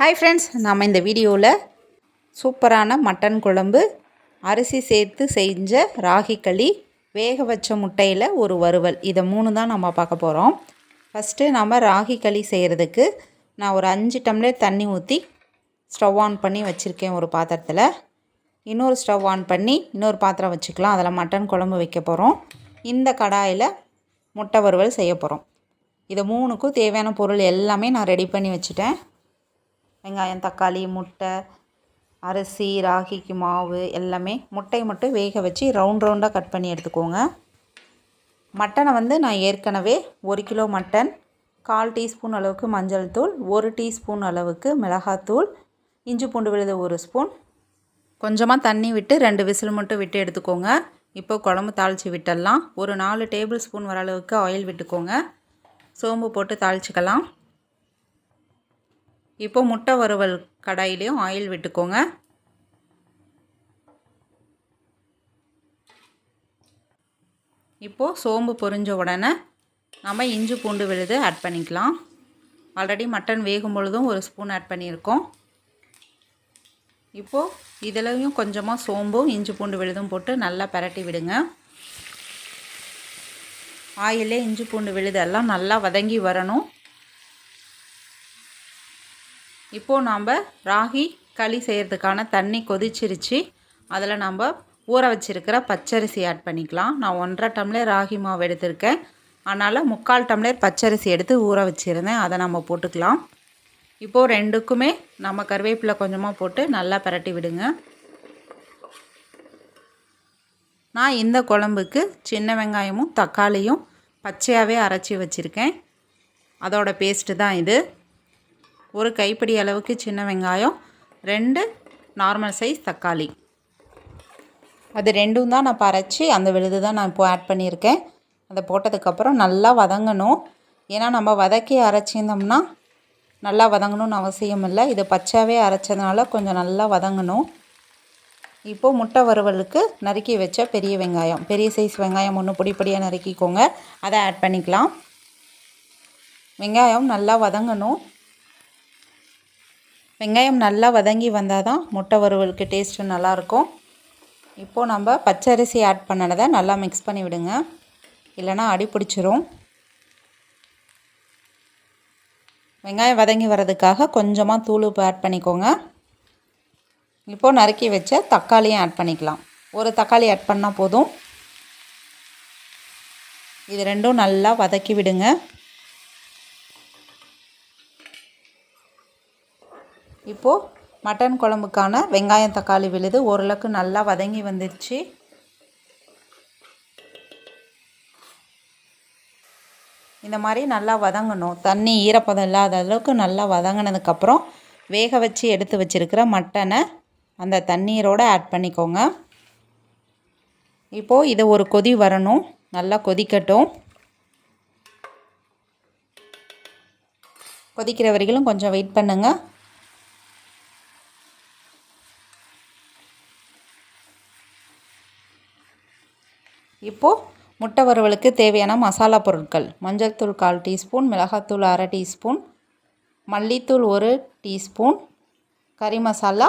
Hi friends நாம் இந்த வீடியோவில் சூப்பரான மட்டன் குழம்பு அரிசி சேர்த்து செஞ்ச ராகி களி வேக வச்ச முட்டையில் ஒரு வறுவல். இதை மூணு தான் நம்ம பார்க்க போகிறோம் ஃபஸ்ட்டு நம்ம ராகி களி செய்கிறதுக்கு நான் ஒரு அஞ்சு டம்ளர் தண்ணி ஊற்றி ஸ்டவ் ஆன் பண்ணி வச்சுருக்கேன் ஒரு பாத்திரத்தில். இன்னொரு ஸ்டவ் ஆன் பண்ணி இன்னொரு பாத்திரம் வச்சுக்கலாம். அதில் மட்டன் குழம்பு வைக்க போகிறோம் இந்த கடாயில் முட்டை வறுவல் செய்ய போகிறோம் இதை மூணுக்கும் தேவையான பொருள் எல்லாமே நான் ரெடி பண்ணி வச்சுட்டேன். வெங்காயம் தக்காளி முட்டை அரிசி ராகிக்கு மாவு எல்லாமே முட்டையை மட்டும் வேக வச்சு ரவுண்ட் ரவுண்டாக கட் பண்ணி எடுத்துக்கோங்க. மட்டனை வந்து நான் ஏற்கனவே ஒரு கிலோ மட்டன் கால் டீஸ்பூன் அளவுக்கு மஞ்சள் தூள் ஒரு டீஸ்பூன் அளவுக்கு மிளகாத்தூள் இஞ்சி பூண்டு விழுது ஒரு ஸ்பூன். கொஞ்சமாக தண்ணி விட்டு ரெண்டு விசில் மட்டும் விட்டு எடுத்துக்கோங்க. இப்போ குழம்பு தாளித்து விட்டுடலாம். ஒரு நாலு டேபிள் ஸ்பூன் வர அளவுக்கு ஆயில் விட்டுக்கோங்க. சோம்பு போட்டு தாளிச்சிக்கலாம். இப்போ முட்டை வறுவல் கடாயிலையும் ஆயில் விட்டுக்கோங்க. இப்போது சோம்பு பொரிஞ்ச உடனே நம்ம இஞ்சி பூண்டு விழுது ஆட் பண்ணிக்கலாம். ஆல்ரெடி மட்டன் வேகும் பொழுதும் ஒரு ஸ்பூன் ஆட் பண்ணியிருக்கோம். இப்போது இதுலேயும் கொஞ்சமாக சோம்பும் இஞ்சி பூண்டு விழுதும் போட்டு நல்லா பரட்டி விடுங்க. ஆயிலே இஞ்சி பூண்டு விழுதெல்லாம் நல்லா வதங்கி வரணும். இப்போது நாம் ராகி களி செய்கிறதுக்கான தண்ணி கொதிச்சிருச்சு. அதில் நம்ம ஊற வச்சுருக்கிற பச்சரிசி ஆட் பண்ணிக்கலாம். நான் ஒன்றரை டம்ளர் ராகி மாவு எடுத்திருக்கேன். அதனால் முக்கால் டம்ளர் பச்சரிசி எடுத்து ஊற வச்சுருந்தேன். அதை நம்ம போட்டுக்கலாம். இப்போது ரெண்டுக்குமே நம்ம கருவேப்பிலை கொஞ்சமாக போட்டு நல்லா பரட்டி விடுங்க. நான் இந்த குழம்புக்கு சின்ன வெங்காயமும் தக்காளியும் பச்சையாகவே அரைச்சி வச்சுருக்கேன். அதோட பேஸ்ட்டு தான் இது. ஒரு கைப்பிடி அளவுக்கு சின்ன வெங்காயம் ரெண்டு நார்மல் சைஸ் தக்காளி. அது ரெண்டும் தான் நான் பறச்சு அந்த விழுது தான் நான் இப்போது ஆட் பண்ணியிருக்கேன். அதை போட்டதுக்கப்புறம் நல்லா வதங்கணும். ஏன்னா நம்ம வதக்கி அரைச்சிருந்தோம்னா நல்லா வதங்கணும்னு அவசியம் இல்லை. இது பச்சாவே அரைச்சதுனால கொஞ்சம் நல்லா வதங்கணும். இப்போது முட்டை வறுவலுக்கு நறுக்கி வச்ச பெரிய வெங்காயம். பெரிய சைஸ் வெங்காயம் ஒன்று பொடி பொடியாக நறுக்கிக்கோங்க. அதை ஆட் பண்ணிக்கலாம். வெங்காயம் நல்லா வதங்கணும். வெங்காயம் நல்லா வதங்கி வந்தால் தான் முட்டை வறுவலுக்கு டேஸ்ட்டு நல்லாயிருக்கும். இப்போது நம்ம பச்சரிசி ஆட் பண்ணதை நல்லா மிக்ஸ் பண்ணி விடுங்க. இல்லைனா அடி பிடிச்சிரும். வெங்காயம் வதங்கி வர்றதுக்காக கொஞ்சமாக தூள் உப்பு ஆட் பண்ணிக்கோங்க. இப்போது நறுக்கி வச்ச தக்காளியும் ஆட் பண்ணிக்கலாம். ஒரு தக்காளி ஆட் பண்ணால் போதும். இது ரெண்டும் நல்லா வதக்கி விடுங்க. இப்போது மட்டன் குழம்புக்கான வெங்காயம் தக்காளி விழுது ஓரளவுக்கு நல்லா வதங்கி வந்துடுச்சு இந்த மாதிரி நல்லா வதங்கணும். தண்ணி ஈரப்பதம் இல்லாத அளவுக்கு நல்லா வதங்கினதுக்கப்புறம் வேக வச்சு எடுத்து வச்சுருக்கிற மட்டனை அந்த தண்ணீரோடு ஆட் பண்ணிக்கோங்க. இப்போது இதை ஒரு கொதி வரணும். நல்லா கொதிக்கட்டும். கொதிக்கிற வரைக்கும் கொஞ்சம் வெயிட் பண்ணுங்கள் இப்போது முட்டை வறுவலுக்கு தேவையான மசாலா பொருட்கள். மஞ்சள் தூள் கால் டீஸ்பூன் மிளகாத்தூள் அரை டீஸ்பூன் மல்லித்தூள் ஒரு டீஸ்பூன் கறி மசாலா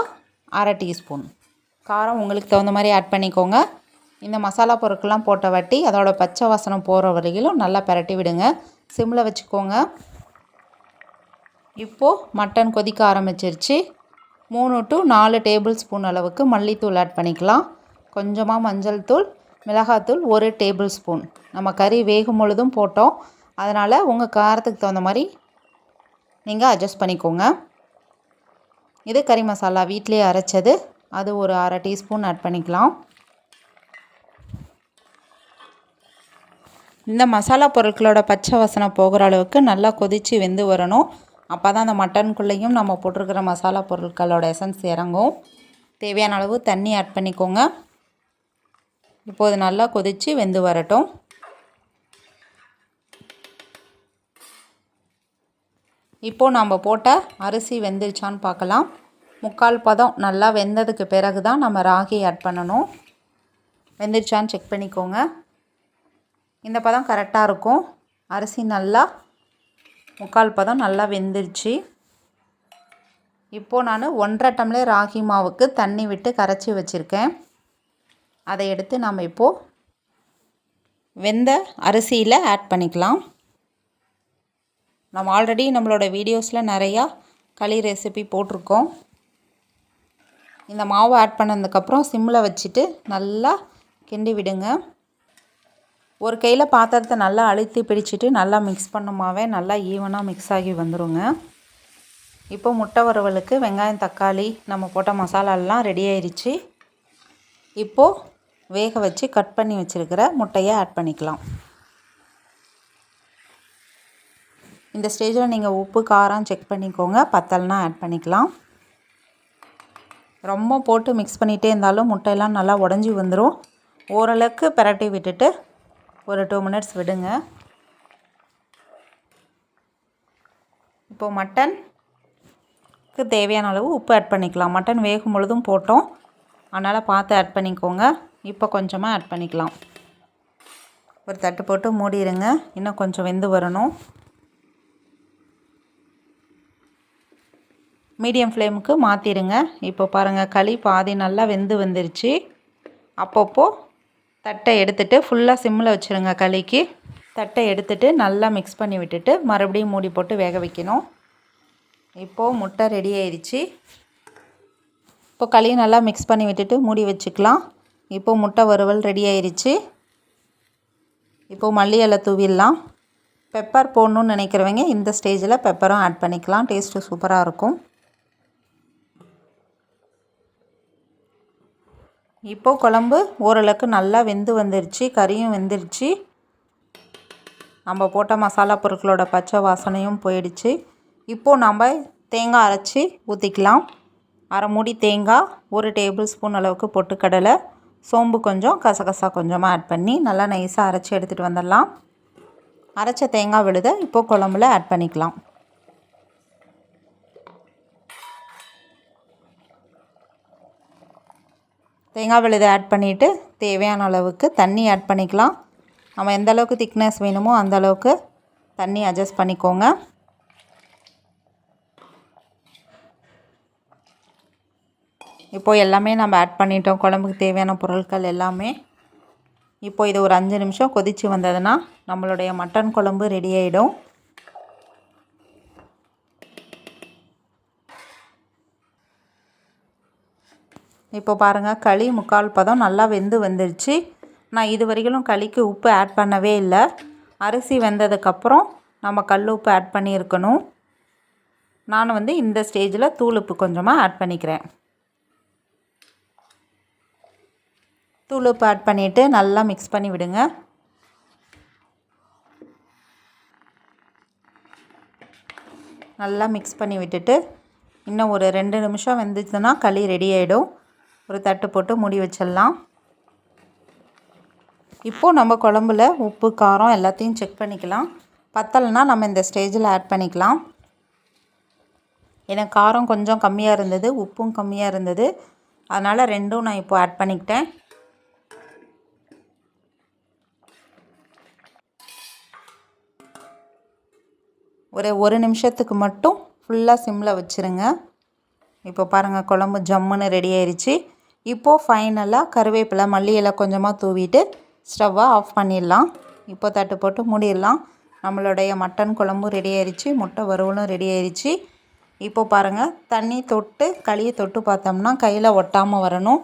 அரை டீஸ்பூன். காரம் உங்களுக்கு தகுந்த மாதிரி ஆட் பண்ணிக்கோங்க. இந்த மசாலா பொருட்கள்லாம் போட்ட வட்டி அதோட பச்சை வாசனம் போகிற வரையிலும் நல்லா பரட்டி விடுங்க. சிம்மில் வச்சுக்கோங்க. இப்போது மட்டன் கொதிக்க ஆரம்பிச்சிருச்சு. மூணு டு நாலு டேபிள் ஸ்பூன் அளவுக்கு மல்லித்தூள் ஆட் பண்ணிக்கலாம். கொஞ்சமாக மஞ்சள் தூள் மிளகாத்தூள் ஒரு டேபிள் ஸ்பூன் நம்ம கறி வேகும் பொழுதும் போட்டோம். அதனால் உங்கள் காரத்துக்கு தகுந்த மாதிரி நீங்கள் அட்ஜஸ்ட் பண்ணிக்கோங்க. இது கறி மசாலா வீட்டிலே அரைச்சது. அது ஒரு அரை டீஸ்பூன் ஆட் பண்ணிக்கலாம். இந்த மசாலா பொருட்களோட பச்சை வசனம் போகிற அளவுக்கு நல்லா கொதித்து வெந்து வரணும். அப்போ தான் அந்த மட்டனுக்குள்ளேயும் நம்ம போட்டிருக்கிற மசாலா பொருட்களோட எசன்ஸ் இறங்கும். தேவையான அளவு தண்ணி ஆட் பண்ணிக்கோங்க. இப்போது நல்லா கொதித்து வெந்து வரட்டும். இப்போது நம்ம போட்ட அரிசி வெந்துருச்சான்னு பார்க்கலாம். முக்கால் பதம் நல்லா வெந்ததுக்கு பிறகு தான் நம்ம ராகி ஆட் பண்ணணும். வெந்துருச்சான்னு செக் பண்ணிக்கோங்க. இந்த பதம் கரெக்டாக இருக்கும். அரிசி நல்லா முக்கால் பதம் நல்லா வெந்துருச்சு. இப்போது நான் ஒன்றரை டம்ளர் ராகி மாவுக்கு தண்ணி விட்டு கரைச்சி வச்சுருக்கேன். அதை எடுத்து நம்ம இப்போது வெந்த அரிசியில் ஆட் பண்ணிக்கலாம். நம்ம ஆல்ரெடி நம்மளோட வீடியோஸில் நிறையா களி ரெசிபி போட்டிருக்கோம். இந்த மாவு ஆட் பண்ணதுக்கப்புறம் சிம்மில் வச்சுட்டு நல்லா கிண்டி விடுங்க. ஒரு கையில் பாத்திரத்தை நல்லா அழுத்தி பிடிச்சிட்டு நல்லா மிக்ஸ் பண்ணுமாவே நல்லா ஈவனாக மிக்ஸ் ஆகி வந்துடுங்க இப்போ முட்டை வறுவலுக்கு வெங்காயம் தக்காளி நம்ம போட்ட மசாலாலாம் ரெடி ஆயிடுச்சு இப்போது வேக வச்சு கட் பண்ணி வச்சுருக்கிற முட்டையை ஆட் பண்ணிக்கலாம். இந்த ஸ்டேஜில் நீங்கள் உப்பு காரம் செக் பண்ணிக்கோங்க. பத்தல்னா ஆட் பண்ணிக்கலாம். ரொம்ப போட்டு மிக்ஸ் பண்ணிகிட்டே இருந்தாலும் முட்டையெல்லாம் நல்லா உடஞ்சி வந்துடும் ஓரளவுக்கு பரட்டி விட்டுட்டு ஒரு டூ மினிட்ஸ் விடுங்க. இப்போது மட்டனுக்கு தேவையான அளவு உப்பு ஆட் பண்ணிக்கலாம். மட்டன் வேகும் பொழுதும் போட்டோம். அதனால் பார்த்து ஆட் பண்ணிக்கோங்க. இப்போ கொஞ்சமாக ஆட் பண்ணிக்கலாம். ஒரு தட்டு போட்டு மூடிடுங்க இன்னும் கொஞ்சம் வெந்து வரணும். மீடியம் ஃப்ளேமுக்கு மாற்றிடுங்க இப்போ பாருங்கள் களி பாதி நல்லா வெந்து வந்துருச்சு. அப்பப்போ தட்டை எடுத்துகிட்டு ஃபுல்லாக சிம்மில் வச்சுருங்க களிக்கு. தட்டை எடுத்துகிட்டு நல்லா மிக்ஸ் பண்ணி விட்டுட்டு மறுபடியும் மூடி போட்டு வேக வைக்கணும். இப்போது முட்டை ரெடி ஆயிடுச்சு இப்போ களியை நல்லா மிக்ஸ் பண்ணி விட்டுட்டு மூடி வச்சுக்கலாம். இப்போது முட்டை வறுவல் ரெடி ஆயிடுச்சு இப்போது மல்லி இலை தூவிடலாம். பெப்பர் போடணுன்னு நினைக்கிறவங்க இந்த ஸ்டேஜில் பெப்பரும் ஆட் பண்ணிக்கலாம். டேஸ்ட்டு சூப்பராக இருக்கும். இப்போது குழம்பு ஓரளவுக்கு நல்லா வெந்து வந்துருச்சு. கறியும் வெந்துருச்சு. நம்ம போட்ட மசாலா பொருட்களோட பச்சை வாசனையும் போயிடுச்சு. இப்போது நம்ம தேங்காய் அரைச்சி ஊற்றிக்கலாம் அரை மூடி தேங்காய் ஒரு டேபிள் ஸ்பூன் அளவுக்கு பொட்டுக்கடலை சோம்பு கொஞ்சம் கசகசா கொஞ்சமாக ஆட் பண்ணி நல்லா நைஸாக அரைச்சி எடுத்துகிட்டு வந்துடலாம். அரைச்ச தேங்காய் விழுத இப்போது குழம்புல ஆட் பண்ணிக்கலாம். தேங்காய் விழுதை ஆட் பண்ணிவிட்டு தேவையான அளவுக்கு தண்ணி ஆட் பண்ணிக்கலாம். நம்ம எந்த அளவுக்கு திக்னஸ் வேணுமோ அந்த அளவுக்கு தண்ணி அட்ஜஸ்ட் பண்ணிக்கோங்க. இப்போது எல்லாமே நம்ம ஆட் பண்ணிட்டோம். குழம்புக்கு தேவையான பொருட்கள் எல்லாமே. இப்போ இது ஒரு அஞ்சு நிமிஷம் கொதித்து வந்ததுன்னா நம்மளுடைய மட்டன் குழம்பு ரெடி ஆகிடும் இப்போ பாருங்கள் களி முக்கால் பதம் நல்லா வெந்து வந்துருச்சு. நான் இது வரைக்கும் களிக்கு உப்பு ஆட் பண்ணவே இல்லை. அரிசி வெந்ததுக்கப்புறம் நம்ம கல் உப்பு ஆட் பண்ணியிருக்கணும். நான் வந்து இந்த ஸ்டேஜில் தூள் உப்பு கொஞ்சமாக ஆட் பண்ணிக்கிறேன். தூள் உப்பு ஆட் பண்ணிவிட்டு நல்லா மிக்ஸ் பண்ணி விடுங்க. நல்லா மிக்ஸ் பண்ணி விட்டுட்டு இன்னும் ஒரு ரெண்டு நிமிஷம் வெந்துச்சுன்னா களி ரெடி ஆகிடும் ஒரு தட்டு போட்டு மூடி வச்சிடலாம். இப்போது நம்ம குழம்புல உப்பு காரம் எல்லாத்தையும் செக் பண்ணிக்கலாம். பத்தலைனா நம்ம இந்த ஸ்டேஜில் ஆட் பண்ணிக்கலாம். எனக்கு காரம் கொஞ்சம் கம்மியாக இருந்தது உப்பும் கம்மியாக இருந்தது. அதனால் ரெண்டும் நான் இப்போ ஆட் பண்ணிக்கிட்டேன். ஒரு ஒரு நிமிஷத்துக்கு மட்டும் ஃபுல்லாக சிம்மில் வச்சுருங்க. இப்போ பாருங்கள் குழம்பு ஜம்முன்னு ரெடி ஆயிடுச்சு இப்போது ஃபைனலாக கருவேப்பிலை மல்லி இலை கொஞ்சமாக தூவிட்டு ஸ்டவ்வை ஆஃப் பண்ணிடலாம். இப்போ தட்டு போட்டு மூடிடலாம். நம்மளுடைய மட்டன் குழம்பும் ரெடி ஆயிடுச்சு முட்டை வறுவலும் ரெடி ஆயிடுச்சு இப்போ பாருங்கள் தண்ணி தொட்டு களியை தொட்டு பார்த்தோம்னா கையில் ஒட்டாமல் வரணும்.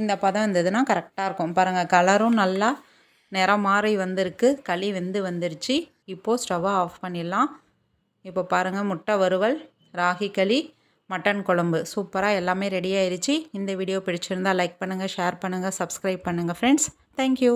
இந்த பதம் இருந்ததுன்னா கரெக்டாக இருக்கும். பாருங்கள் கலரும் நல்லா நிறம் மாறி வந்திருக்கு களி வெந்து வந்துருச்சு. இப்போது ஸ்டவ்வை ஆஃப் பண்ணிடலாம். இப்போ பாருங்கள் முட்டை வறுவல் ராகி களி மட்டன் குழம்பு. சூப்பராக எல்லாமே ரெடி ஆயிடுச்சு இந்த வீடியோ பிடிச்சிருந்தால் லைக் பண்ணுங்கள் ஷேர் பண்ணுங்கள் சப்ஸ்கிரைப் பண்ணுங்கள் ஃப்ரெண்ட்ஸ் தேங்க்யூ